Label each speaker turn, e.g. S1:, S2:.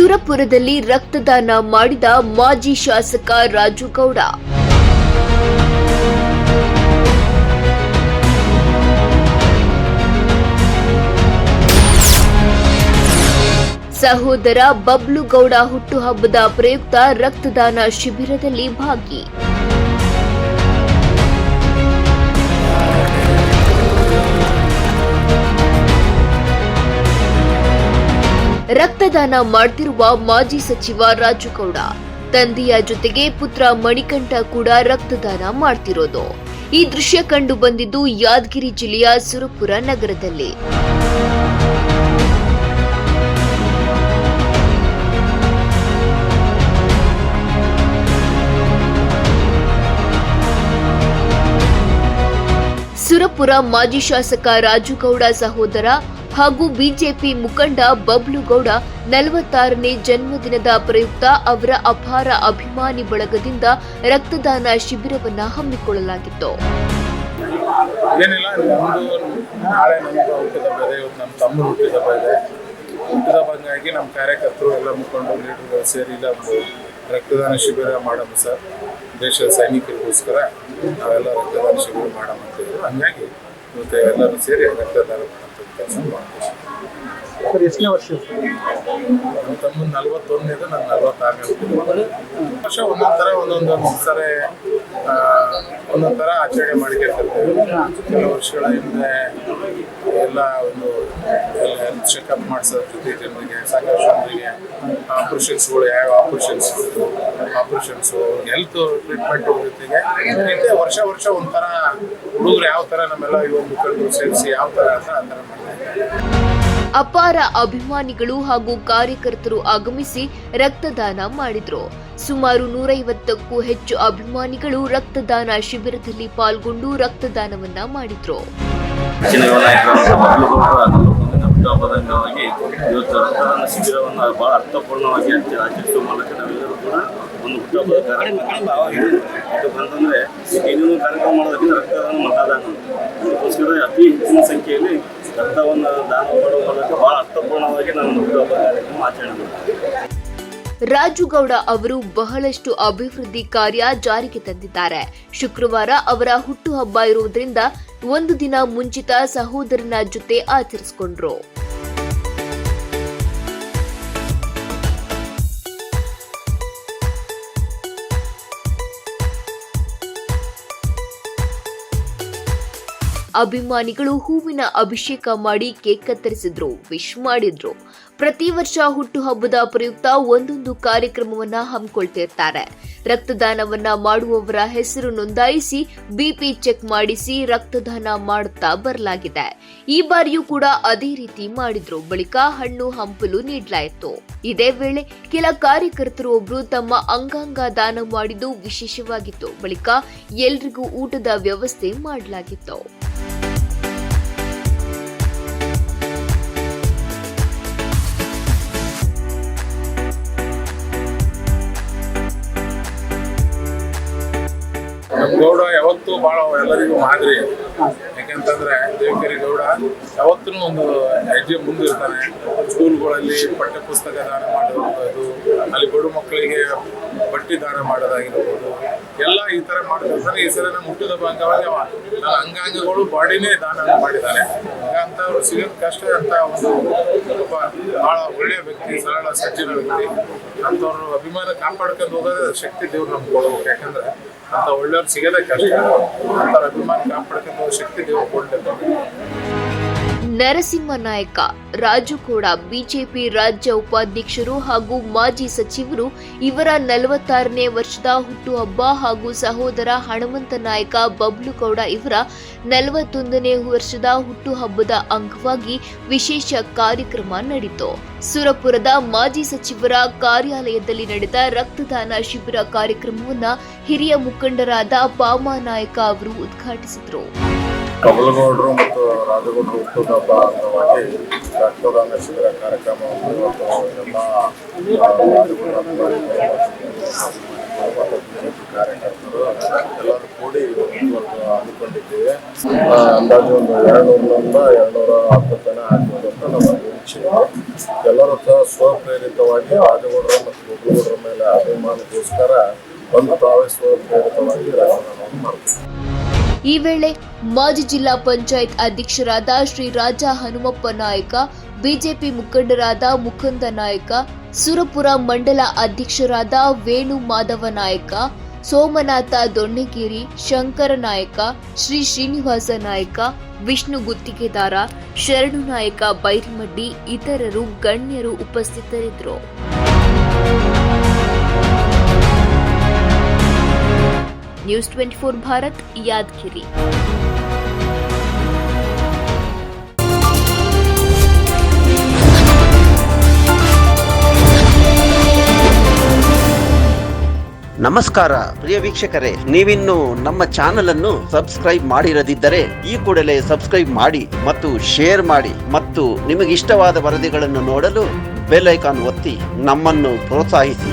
S1: ಸುರಪುರದಲ್ಲಿ ರಕ್ತದಾನ ಮಾಡಿದ ಮಾಜಿ ಶಾಸಕ ರಾಜುಗೌಡ ಸಹೋದರ ಬಬ್ಲುಗೌಡ ಹುಟ್ಟುಹಬ್ಬದ ಪ್ರಯುಕ್ತ ರಕ್ತದಾನ ಶಿಬಿರದಲ್ಲಿ ಭಾಗಿ. ರಕ್ತದಾನ ಮಾಡ್ತಿರುವ ಮಾಜಿ ಸಚಿವ ರಾಜುಗೌಡ. ತಂದೆಯ ಜೊತೆಗೆ ಪುತ್ರ ಮಣಿಕಂಠ ಕೂಡ ರಕ್ತದಾನ ಮಾಡ್ತಿರೋದು. ಈ ದೃಶ್ಯ ಕಂಡು ಬಂದಿದ್ದು ಯಾದಗಿರಿ ಜಿಲ್ಲೆಯ ಸುರಪುರ ನಗರದಲ್ಲಿ. ಸುರಪುರ ಮಾಜಿ ಶಾಸಕ ರಾಜುಗೌಡ ಸಹೋದರ ಹಾಗೂ ಬಿಜೆಪಿ ಮುಖಂಡ ಬಬ್ಲು ಗೌಡ ನಲವತ್ತಾರನೇ ಜನ್ಮದಿನದ ಪ್ರಯುಕ್ತ ಅವರ ಅಪಾರ ಅಭಿಮಾನಿ ಬಳಗದಿಂದ ರಕ್ತದಾನ ಶಿಬಿರವನ್ನು ಹಮ್ಮಿಕೊಳ್ಳಲಾಗಿತ್ತು.
S2: ಏನಿಲ್ಲ, ಇದೆ ನಮ್ಮ ಹುಟ್ಟಿದಬ್ಬ ಇದೆ ನಮ್ಮ ಎಲ್ಲ ರಕ್ತದಾನ ಶಿಬಿರ ಮಾಡೋಣ ಸರ್. ದೇಶದ ಸೈನಿಕರಿಗೋಸ್ಕರ ನಾವೆಲ್ಲ ರಕ್ತದಾನ ಶಿಬಿರ ಮಾಡೋಣ ಅಂತ ಹಂಗಾಗಿ ಇವತ್ತು ಎಲ್ಲರೂ ಸೇರಿ ರಕ್ತದಾನ ಕೆಲಸ ಮಾಡ್ತೀವಿ
S3: ಸರ್ ಎಷ್ಟನೇ ವರ್ಷ
S2: ನಮ್ಮ ತಮ್ಮ ನಲ್ವತ್ತೊಂದಿದೆ ನಾನು ನಲ್ವತ್ತಾರನೇ ವರ್ಷ. ಒಂದೊಂದು ಥರ ಒಂದೊಂದು ಸರಿ ಒಂದೊಂದು ಥರ ಆಚರಣೆ ಮಾಡ್ಕೊಳ್ತಿರ್ತೀವಿ ಕೆಲವು ವರ್ಷಗಳ ಹಿಂದೆ ಎಲ್ಲ ಒಂದು ಹೆಲ್ತ್ ಚೆಕಪ್ ಮಾಡಿಸೋದ್ರ ಜೊತೆ ಜನರಿಗೆ, ಸಾಕಷ್ಟು ಜನರಿಗೆ ಆಪರೇಷನ್ಸ್ಗಳು ಯಾವ ಆಪರೇಷನ್ಸ್ ಆಪ್ರೇಷನ್ಸು ಹೆಲ್ತ್ ಟ್ರೀಟ್ಮೆಂಟ್ ಜೊತೆಗೆ ಮತ್ತೆ ವರ್ಷ ವರ್ಷ ಒಂಥರ ಹುಡುಗರು ಯಾವ ಥರ ನಮ್ಮೆಲ್ಲ ಯುವ ಮುಖಂಡರು ಸೇರಿಸಿ ಯಾವ ಥರ ಅಂತ ಆ ಥರ
S1: ಅಪಾರ ಅಭಿಮಾನಿಗಳು ಹಾಗೂ ಕಾರ್ಯಕರ್ತರು ಆಗಮಿಸಿ ರಕ್ತದಾನ ಮಾಡಿದ್ರು. ಸುಮಾರು ನೂರೈವತ್ತಕ್ಕೂ ಹೆಚ್ಚು ಅಭಿಮಾನಿಗಳು ರಕ್ತದಾನ ಶಿಬಿರದಲ್ಲಿ ಪಾಲ್ಗೊಂಡು ರಕ್ತದಾನವನ್ನ ಮಾಡಿದ್ರು.
S4: ಹೆಚ್ಚಿನ ಯುವ ಮೊದಲುಗೊಂಡು ನಲವತ್ತೊಂದನೇ ಹುಟ್ಟುಹಬ್ಬದ ಅಂಗವಾಗಿ ಇವತ್ತು ರಕ್ತದಾನ ಶಿಬಿರವನ್ನು ಬಹಳ ಅರ್ಥಪೂರ್ಣವಾಗಿ ಆಚ- ಆಚರಿಸುವ ಮೂಲಕ ನಾವೆಲ್ಲರೂ ಕೂಡ ಒಂದು ಹುಟ್ಟುಹಬ್ಬದ ಕಾರ್ಯಕ್ರಮ ಬಂತಂದ್ರೆ ಏನೇನು ಕಾರ್ಯಕ್ರಮ ಮಾಡೋದಕ್ಕಿಂತ ರಕ್ತದಾನ ಮತದಾನ ಅದಕ್ಕೋಸ್ಕರ ಅತಿ ಹೆಚ್ಚಿನ ಸಂಖ್ಯೆಯಲ್ಲಿ ರಕ್ತವನ್ನು ದಾನ ಮಾಡುವ ಮೂಲಕ ಬಹಳ ಅರ್ಥಪೂರ್ಣವಾಗಿ ನಾವು ಒಂದು ಕಾರ್ಯಕ್ರಮ ಆಚರಣೆ ಮಾಡ್ತೀವಿ
S1: ರಾಜುಗೌಡ ಅವರು ಬಹಳಷ್ಟು ಅಭಿವೃದ್ಧಿ ಕಾರ್ಯ ಜಾರಿಗೆ ತಂದಿದ್ದಾರೆ. ಶುಕ್ರವಾರ ಅವರ ಹುಟ್ಟುಹಬ್ಬ ಇರುವುದರಿಂದ ಒಂದು ದಿನ ಮುಂಚಿತ ಸಹೋದರನ ಜೊತೆ ಆಚರಿಸಿಕೊಂಡ್ರು. ಅಭಿಮಾನಿಗಳು ಹೂವಿನ ಅಭಿಷೇಕ ಮಾಡಿ ಕೇಕ್ ಕತ್ತರಿಸಿದ್ರು ವಿಶ್ ಮಾಡಿದ್ರು. ಪ್ರತಿ ವರ್ಷ ಹುಟ್ಟುಹಬ್ಬದ ಪ್ರಯುಕ್ತ ಒಂದೊಂದು ಕಾರ್ಯಕ್ರಮವನ್ನ ಹಮ್ಮಿಕೊಳ್ತಿರ್ತಾರೆ. ರಕ್ತದಾನವನ್ನ ಮಾಡುವವರ ಹೆಸರು ನೋಂದಾಯಿಸಿ ಬಿಪಿ ಚೆಕ್ ಮಾಡಿಸಿ ರಕ್ತದಾನ ಮಾಡುತ್ತಾ ಬರಲಾಗಿದೆ. ಈ ಬಾರಿಯೂ ಕೂಡ ಅದೇ ರೀತಿ ಮಾಡಿದ್ರು. ಬಳಿಕ ಹಣ್ಣು ಹಂಪಲು ನೀಡಲಾಯಿತು. ಇದೇ ವೇಳೆ ಕೆಲ ಕಾರ್ಯಕರ್ತರು ಒಬ್ರು ತಮ್ಮ ಅಂಗಾಂಗ ದಾನ ಮಾಡಿದ್ದು ವಿಶೇಷವಾಗಿತ್ತು. ಬಳಿಕ ಎಲ್ರಿಗೂ ಊಟದ ವ್ಯವಸ್ಥೆ ಮಾಡಲಾಗಿತ್ತು.
S2: ನಮ್ಮ ಗೌಡ ಯಾವತ್ತೂ ಭಾಳ ಎಲ್ಲರಿಗೂ ಮಾದರಿ. ಯಾಕೆಂತಂದ್ರೆ ದೇವಗಿರಿ ಗೌಡ ಯಾವತ್ತೂ ಒಂದು ಹೆಜ್ಜೆ ಮುಂದಿರ್ತಾನೆ. ಸ್ಕೂಲ್ಗಳಲ್ಲಿ ಪಠ್ಯ ಪುಸ್ತಕ ದಾನ ಮಾಡಿರ್ಬೋದು ಅಲ್ಲಿ ಬಡ ಮಕ್ಕಳಿಗೆ ಬಟ್ಟೆ ದಾನ ಮಾಡೋದಾಗಿರ್ಬೋದು, ಎಲ್ಲ ಈ ಥರ ಮಾಡ್ತಿರ್ತಾನೆ ಈ ಸಲ ಮುಟ್ಟಿದ ಭಾಗವಾಗಿ ಅವ ಅಂಗಾಂಗಗಳು ಬಾಡಿನೇ ದಾನ ಮಾಡಿದ್ದಾನೆ. ಅಂತವ್ರು ಸಿಗೋದು ಕಷ್ಟ ಅಂತ ಒಂದು ಒಬ್ಬ ಭಾಳ ಒಳ್ಳೆಯ ವ್ಯಕ್ತಿ, ಸರಳ, ಸಜ್ಜನ ವ್ಯಕ್ತಿ. ಅಂಥವ್ರು ಅಭಿಮಾನ ಕಾಪಾಡ್ಕೊಂಡು ಹೋಗೋದೇ ಶಕ್ತಿ ದೇವ್ರು ನಮ್ಗೆ ಕೊಡ್ಬೇಕು. ಯಾಕಂದ್ರೆ ಅಂತ ಒಳ್ಳೆಯವ್ರು ಸಿಗೋದೇ ಕಷ್ಟ. ಅಂಥವ್ರ ಅಭಿಮಾನ ಕಾಪಾಡ್ಕೊಂಡು ಹೋಗೋ ಶಕ್ತಿ ದೇವ್ರು ಕೊಡ್ಬೇಕು.
S1: ನರಸಿಂಹ ನಾಯಕ ರಾಜು ಕೂಡ ಬಿಜೆಪಿ ರಾಜ್ಯ ಉಪಾಧ್ಯಕ್ಷರು ಹಾಗೂ ಮಾಜಿ ಸಚಿವರು ಇವರ ನಲವತ್ತಾರನೇ ವರ್ಷದ ಹುಟ್ಟುಹಬ್ಬ ಹಾಗೂ ಸಹೋದರ ಹನುಮಂತ ನಾಯಕ ಬಬ್ಲುಗೌಡ ಇವರ ನಲವತ್ತೊಂದನೇ ವರ್ಷದ ಹುಟ್ಟುಹಬ್ಬದ ಅಂಗವಾಗಿ ವಿಶೇಷ ಕಾರ್ಯಕ್ರಮ ನಡೆಯಿತು ಸುರಪುರದ ಮಾಜಿ ಸಚಿವರ ಕಾರ್ಯಾಲಯದಲ್ಲಿ ನಡೆದ ರಕ್ತದಾನ ಶಿಬಿರ ಕಾರ್ಯಕ್ರಮವನ್ನು ಹಿರಿಯ ಮುಖಂಡರಾದ ಪಾಮಾ ನಾಯಕ ಅವರು ಉದ್ಘಾಟಿಸಿದರು.
S2: ಕಮಲಗೌಡರು ಮತ್ತು ರಾಜಗೌಡರು ಹುಟ್ಟುಹಬ್ಬ ಅಂಗವಾಗಿ ರಕ್ತದಾನ ಶಿಬಿರ ಕಾರ್ಯಕ್ರಮವನ್ನು ಎಲ್ಲ ಬಿಜೆಪಿ ಎಲ್ಲರೂ ಕೂಡಿ ಇವತ್ತು ಹಮ್ಮಿಕೊಂಡಿದ್ದೇವೆ. ಅಂದಾಜು ಒಂದು ಎರಡು ನೂರರಿಂದ ಎರಡು ಹತ್ತು ಜನ ಆಗ್ಬೋದು ಅಂತ ನಮ್ಮ
S5: ನಿರೀಕ್ಷೆ ಎಲ್ಲರೂ ಸಹ ಸ್ವಪ್ರೇರಿತವಾಗಿ ರಾಜಗೌಡರ ಮತ್ತು ಗುಡ್ಡಗೌಡರ ಮೇಲೆ ಅಭಿಮಾನಕ್ಕೋಸ್ಕರ ಒಂದು ತಾವೇ ಸ್ವಪ್ರೇರಿತವಾಗಿ ರಕ್ತದಾನವನ್ನು ಮಾಡ್ತಾರೆ
S1: ಈ ವೇಳೆ ಮಾಜಿ ಜಿಲ್ಲಾ ಪಂಚಾಯತ್ ಅಧ್ಯಕ್ಷರಾದ ಶ್ರೀ ರಾಜ ಹನುಮಪ್ಪ ನಾಯಕ, ಬಿಜೆಪಿ ಮುಖಂಡರಾದ ಮುಕುಂದ ನಾಯಕ, ಸುರಪುರ ಮಂಡಲ ಅಧ್ಯಕ್ಷರಾದ ವೇಣು ಮಾಧವ ನಾಯಕ, ಸೋಮನಾಥ ದೊಣ್ಣಗಿರಿ ಶಂಕರ ನಾಯಕ, ಶ್ರೀ ಶ್ರೀನಿವಾಸ ನಾಯಕ, ವಿಷ್ಣು ಗುತ್ತಿಗೆದಾರ, ಶರಣು ನಾಯಕ ಬೈರಿಮಡ್ಡಿ ಇತರರು ಗಣ್ಯರು ಉಪಸ್ಥಿತರಿದ್ದರು. News twenty four Bharat, Yadgiri.
S6: ನಮಸ್ಕಾರ, ಪ್ರಿಯ ವೀಕ್ಷಕರೇ. ನೀವಿನ್ನು ನಮ್ಮ ಚಾನೆಲ್ ಅನ್ನು ಸಬ್ಸ್ಕ್ರೈಬ್ ಮಾಡಿರದಿದ್ದರೆ ಈ ಕೂಡಲೇ ಸಬ್ಸ್ಕ್ರೈಬ್ ಮಾಡಿ ಮತ್ತು ಶೇರ್ ಮಾಡಿ ಮತ್ತು ನಿಮಗಿಷ್ಟವಾದ ವರದಿಗಳನ್ನು ನೋಡಲು ಬೆಲ್ ಐಕಾನ್ ಒತ್ತಿ ನಮ್ಮನ್ನು ಪ್ರೋತ್ಸಾಹಿಸಿ.